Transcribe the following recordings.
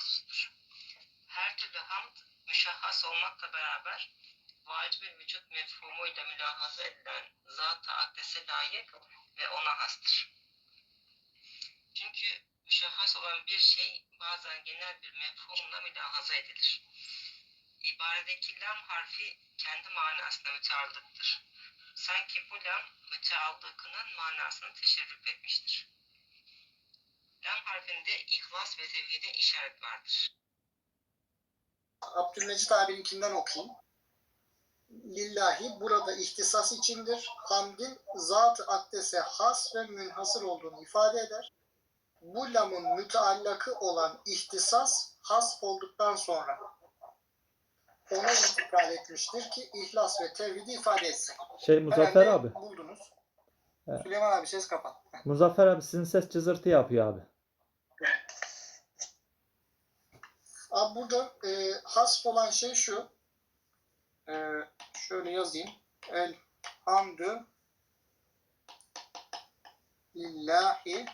mahsustur. Her türlü hamd müşahhas olmakla beraber vacib vücut mefhumuyla mülahaza edilen zat-ı akdese layık ve ona hastır. Çünkü müşahhas olan bir şey bazen genel bir mefhumla mülahaza edilir. İbaredeki lam harfi kendi manasına müteallıktır. Sanki bu lam müteallıkının manasını teşerrüp etmiştir. Lam harfinde ihlas ve tevhide işaret vardır. Abdülmecit abininkinden okuyayım. Lillahi burada ihtisas içindir. Hamdin zat-ı akdese has ve münhasır olduğunu ifade eder. Bu lamın müteallakı olan ihtisas has olduktan sonra ona intikal etmiştir ki ihlas ve tevhidi ifade etsin. Şey Muzaffer Herhalde abi. Buldunuz. Evet. Süleyman abi ses kapat. Muzaffer abi sizin ses cızırtı yapıyor abi. Abi burada e, hasf olan şey şu. E, şöyle yazayım. El hamdü lillahi.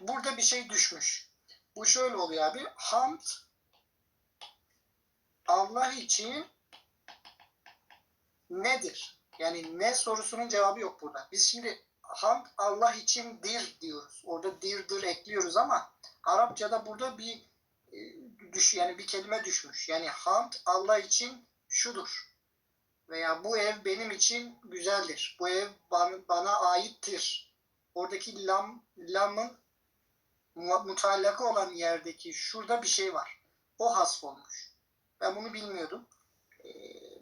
Burada bir şey düşmüş. Bu şöyle oluyor abi. Hamd Allah için nedir? Yani ne sorusunun cevabı yok burada. Biz şimdi hamd Allah içindir diyoruz. Orada dirdir ekliyoruz ama Arapçada burada bir düş yani bir kelime düşmüş. Yani hamd Allah için şudur. Veya bu ev benim için güzeldir. Bu ev bana, aittir. Oradaki lam lamın mu- mutallaka olan yerdeki şurada bir şey var. O hasf olmuş. Ben bunu bilmiyordum. E,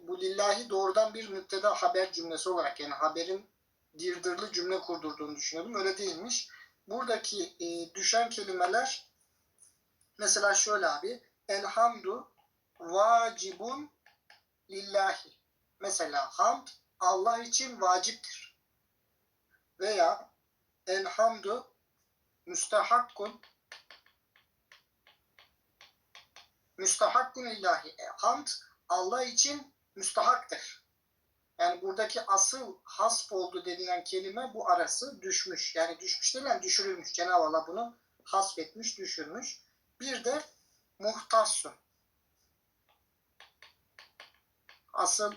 bu lillahi doğrudan bir müpteda haber cümlesi olarak yani haberin dirdırlı cümle kurdurduğunu düşünüyordum. Öyle değilmiş. Buradaki e, düşen kelimeler Mesela şöyle abi. Elhamdu vacibun lillahi. Mesela hamd Allah için vaciptir. Veya elhamdu müstehakkun müstehakkun lillahi. E, Hamd Allah için müstahaktır. Yani buradaki asıl hasf oldu denilen kelime bu arası düşmüş. Yani düşmüş denilen düşürülmüş. Cenab-ı Allah bunu hasfetmiş, düşürmüş. Bir de muhtassun. Asıl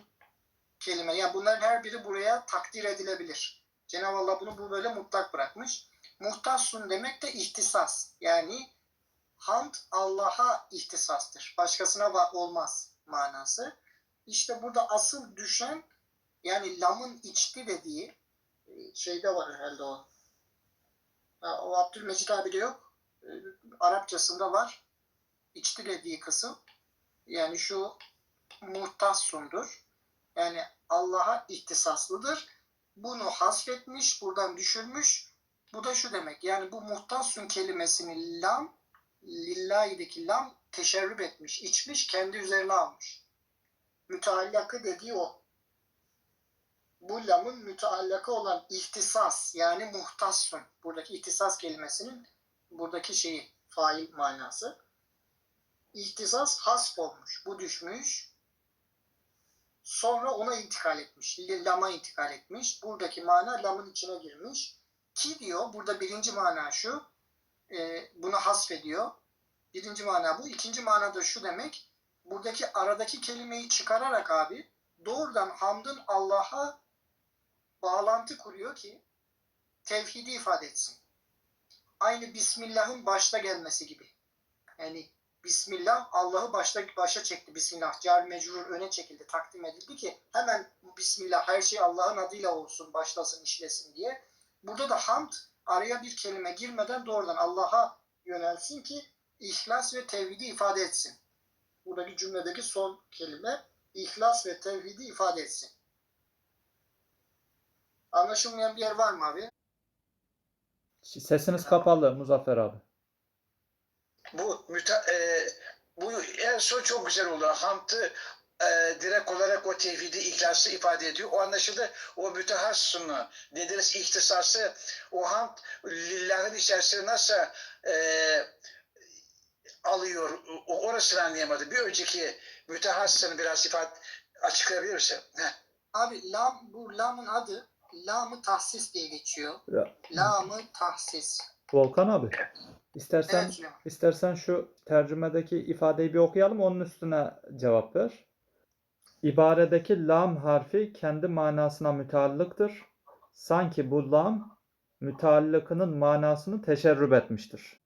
kelime. Yani bunların her biri buraya takdir edilebilir. Cenab-ı Allah bunu bu böyle mutlak bırakmış. Muhtassun demek de ihtisas. Yani hamd Allah'a ihtisastır. Başkasına olmaz manası. İşte burada asıl düşen yani lamın içti dediği e, şeyde var herhalde o. Ha, o Abdülmecid abi de yok. Arapçasında var. İçti dediği kısım. Yani şu muhtassundur. Yani Allah'a ihtisaslıdır. Bunu hasfetmiş, buradan düşürmüş. Bu da şu demek. Yani bu muhtassun kelimesini lam, lillahi'deki lam teşerrüp etmiş, içmiş, kendi üzerine almış. Müteallakı dediği o. Bu lamın müteallakı olan ihtisas yani muhtassun. Buradaki ihtisas kelimesinin buradaki şeyi fail manası. İhtisas hasf olmuş. Bu düşmüş. Sonra ona intikal etmiş. Lama intikal etmiş. Buradaki mana lamın içine girmiş. Ki diyor burada birinci mana şu. E, bunu hasfediyor. Birinci mana bu. İkinci mana da şu demek. Buradaki aradaki kelimeyi çıkararak abi doğrudan hamdın Allah'a bağlantı kuruyor ki tevhidi ifade etsin aynı Bismillah'ın başta gelmesi gibi. Yani Bismillah Allah'ı başta başa çekti. Bismillah car mecrur öne çekildi, takdim edildi ki hemen Bismillah her şey Allah'ın adıyla olsun, başlasın, işlesin diye. Burada da hamd araya bir kelime girmeden doğrudan Allah'a yönelsin ki ihlas ve tevhidi ifade etsin. Buradaki cümledeki son kelime ihlas ve tevhidi ifade etsin. Anlaşılmayan bir yer var mı abi? Sesiniz kapalı Muzaffer abi. Bu müte, e, bu en son çok güzel oldu. Hamdı e, direkt olarak o tevhidi, ihlası ifade ediyor. O anlaşıldı. O mütehassını dediğiniz ihtisası o hamd lillahın içerisine nasıl e, alıyor? O, orasını anlayamadım. Bir önceki mütehassını biraz ifade açıklayabilir misin? Heh. Abi lam bu lamın adı lamı tahsis diye geçiyor. Ya, Lamı tahsis. Volkan abi. İstersen Evet Süleyman. istersen şu tercümedeki ifadeyi bir okuyalım onun üstüne cevap ver. İbaredeki lam harfi kendi manasına müteallıktır. Sanki bu lam müteallıkının manasını teşerrüp etmiştir.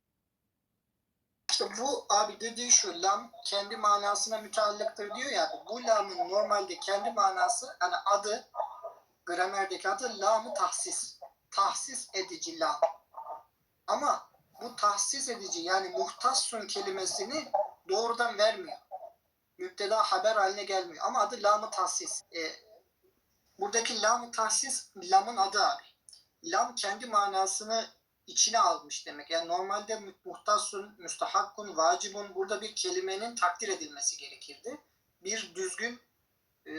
İşte bu abi dediği şu lam kendi manasına müteallıktır diyor ya. Bu lamın normalde kendi manası hani adı gramerdeki adı lamı tahsis. Tahsis edici lam. Ama bu tahsis edici yani muhtassun kelimesini doğrudan vermiyor. Müpteda haber haline gelmiyor. Ama adı lamı tahsis. E, buradaki lamı tahsis lamın adı abi. Lam kendi manasını içine almış demek. Yani normalde mu- muhtasun, müstahakkun, vacibun burada bir kelimenin takdir edilmesi gerekirdi. Bir düzgün e,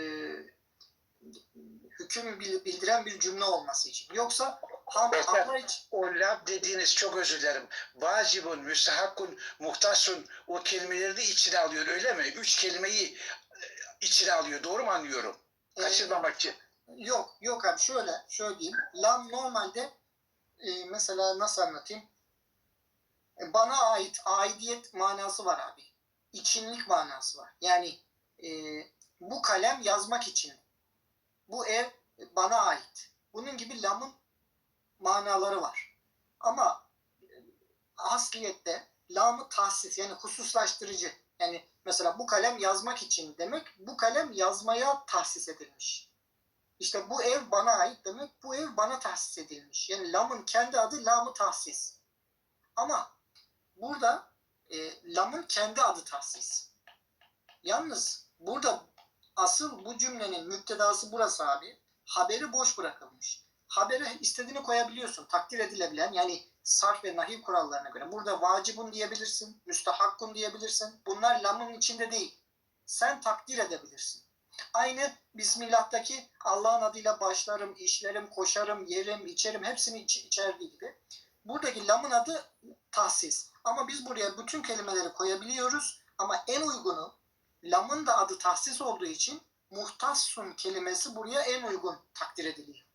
hüküm bil- bildiren bir cümle olması için. Yoksa ham. Allah için O lab dediğiniz çok özür dilerim. Vacibun, müstehakkun, muhtasun o kelimeleri de içine alıyor öyle mi? Üç kelimeyi e, içine alıyor. Doğru mu anlıyorum? e, Kaçırmamak için. Yok yok abi şöyle şöyle diyeyim. Lam normalde e, mesela nasıl anlatayım? E, bana ait aidiyet manası var abi. İçinlik manası var. Yani e, bu kalem yazmak için. Bu ev bana ait. Bunun gibi lamın manaları var. Ama e, asliyette lamı tahsis yani hususlaştırıcı. Yani mesela bu kalem yazmak için demek bu kalem yazmaya tahsis edilmiş. İşte bu ev bana ait demek bu ev bana tahsis edilmiş. Yani lamın kendi adı lamı tahsis. Ama burada e, lamın kendi adı tahsis. Yalnız burada asıl bu cümlenin müptedası burası abi. Haberi boş bırakılmış. Habere istediğini koyabiliyorsun. Takdir edilebilen yani sarf ve nahiv kurallarına göre. Burada vacibun diyebilirsin. Müstahakkun diyebilirsin. Bunlar lamın içinde değil. Sen takdir edebilirsin. Aynı Bismillah'taki Allah'ın adıyla başlarım, işlerim, koşarım, yerim, içerim hepsini iç, içerdiği gibi. Buradaki lamın adı tahsis. Ama biz buraya bütün kelimeleri koyabiliyoruz. Ama en uygunu lamın da adı tahsis olduğu için muhtassun kelimesi buraya en uygun takdir ediliyor.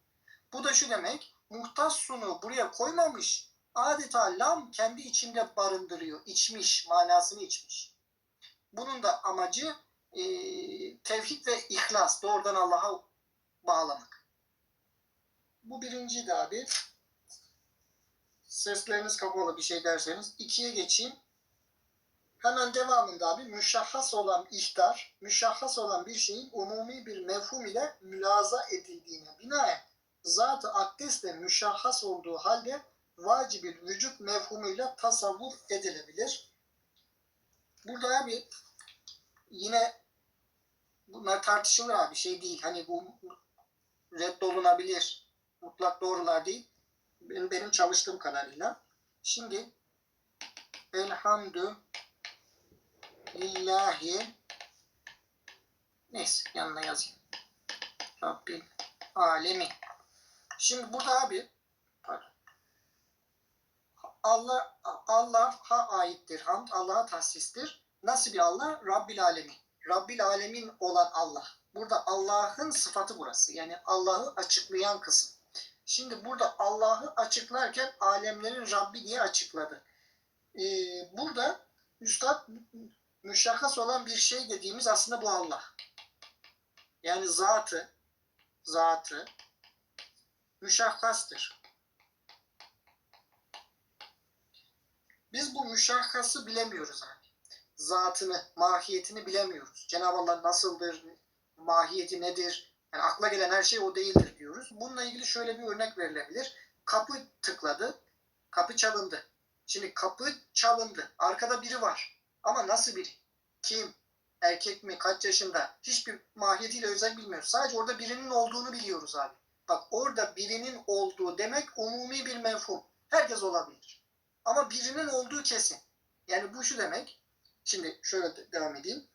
Bu da şu demek, muhtassunu buraya koymamış, adeta lam kendi içinde barındırıyor, içmiş, manasını içmiş. Bunun da amacı e, tevhid ve ihlas, doğrudan Allah'a bağlamak. Bu birinciydi abi. Sesleriniz kapalı bir şey derseniz. ikiye geçeyim. Hemen devamında abi müşahhas olan ihtar, müşahhas olan bir şeyin umumi bir mefhum ile mülaza edildiğine binaen zat-ı akdesle müşahhas olduğu halde vacibül vücut mefhumuyla tasavvur edilebilir. Burada abi yine bunlar tartışılır abi şey değil hani bu reddolunabilir mutlak doğrular değil benim, benim çalıştığım kadarıyla şimdi elhamdü lillahi neyse yanına yazayım Rabbil alemi şimdi burada abi pardon. Allah Allah'a aittir hamd Allah'a tahsistir nasıl bir Allah Rabbil alemin Rabbil alemin olan Allah. Burada Allah'ın sıfatı burası. Yani Allah'ı açıklayan kısım. Şimdi burada Allah'ı açıklarken alemlerin Rabbi diye açıkladı. Ee, burada Üstad müşahhas olan bir şey dediğimiz aslında bu Allah. Yani zatı, zatı müşahhastır. Biz bu müşahhası bilemiyoruz abi zatını, mahiyetini bilemiyoruz. Cenab-ı Allah nasıldır, mahiyeti nedir? Yani akla gelen her şey o değildir diyoruz. Bununla ilgili şöyle bir örnek verilebilir. Kapı tıkladı, kapı çalındı. Şimdi kapı çalındı. Arkada biri var. Ama nasıl biri? Kim? Erkek mi? Kaç yaşında? Hiçbir mahiyetiyle özel bilmiyoruz. Sadece orada birinin olduğunu biliyoruz abi. Bak orada birinin olduğu demek umumi bir mefhum. Herkes olabilir. Ama birinin olduğu kesin. Yani bu şu demek. Şimdi şöyle de- devam edeyim.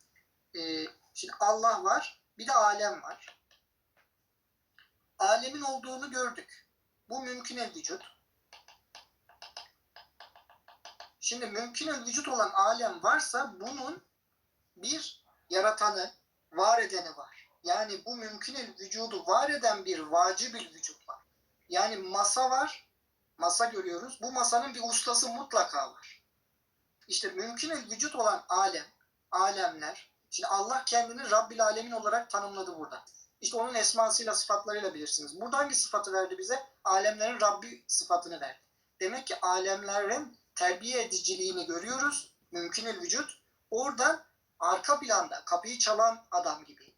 Ee, şimdi Allah var, bir de alem var. Alemin olduğunu gördük. Bu mümkün vücut. Şimdi mümkün vücut olan alem varsa bunun bir yaratanı, var edeni var. Yani bu mümkün vücudu var eden bir vacibül vücut var. Yani masa var, masa görüyoruz. Bu masanın bir ustası mutlaka var. İşte mümkün vücut olan alem, alemler. Şimdi Allah kendini Rabbil Alemin olarak tanımladı burada. İşte onun esmasıyla sıfatlarıyla bilirsiniz. Burada hangi sıfatı verdi bize? Alemlerin Rabbi sıfatını verdi. Demek ki alemlerin terbiye ediciliğini görüyoruz. Mümkün vücut. Oradan arka planda kapıyı çalan adam gibi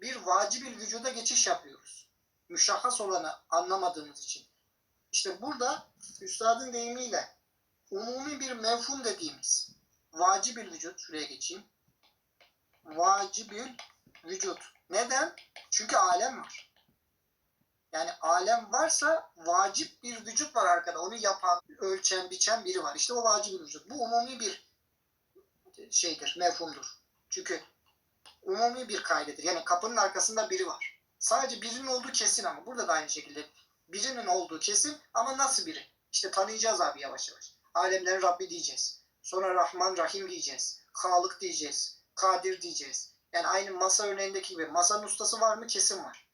bir vacibil vücuda geçiş yapıyoruz. Müşahhas olanı anlamadığımız için. İşte burada üstadın deyimiyle umumi bir mevhum dediğimiz vacibil vücut, şuraya geçeyim. Vacibil vücut. Neden? Çünkü alem var. Yani alem varsa vacip bir vücut var arkada. Onu yapan, ölçen, biçen biri var. İşte o vacib vücut. Bu umumi bir şeydir, mevhumdur. Çünkü umumi bir kaydedir. Yani kapının arkasında biri var. Sadece birinin olduğu kesin ama burada da aynı şekilde birinin olduğu kesin ama nasıl biri? İşte tanıyacağız abi yavaş yavaş. Alemlerin Rabbi diyeceğiz. Sonra Rahman Rahim diyeceğiz. Halık diyeceğiz. Kadir diyeceğiz. Yani aynı masa örneğindeki gibi. Masanın ustası var mı? Kesin var.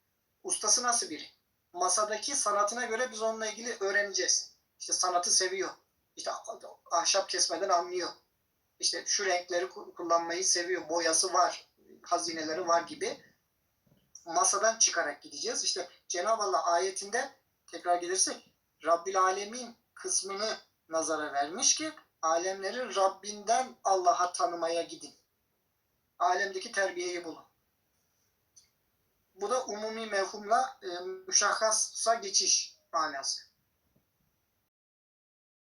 Ustası nasıl biri? Masadaki sanatına göre biz onunla ilgili öğreneceğiz. İşte sanatı seviyor. İşte ahşap kesmeden anlıyor. İşte şu renkleri ku- kullanmayı seviyor. Boyası var. Hazineleri var gibi. Masadan çıkarak gideceğiz. İşte Cenab-ı Allah ayetinde tekrar gelirsek Rabbil Alemin kısmını nazara vermiş ki alemlerin Rabbinden Allah'a tanımaya gidin. Alemdeki terbiyeyi bulun. Bu da umumi mevhumla e, müşahhasa geçiş manası.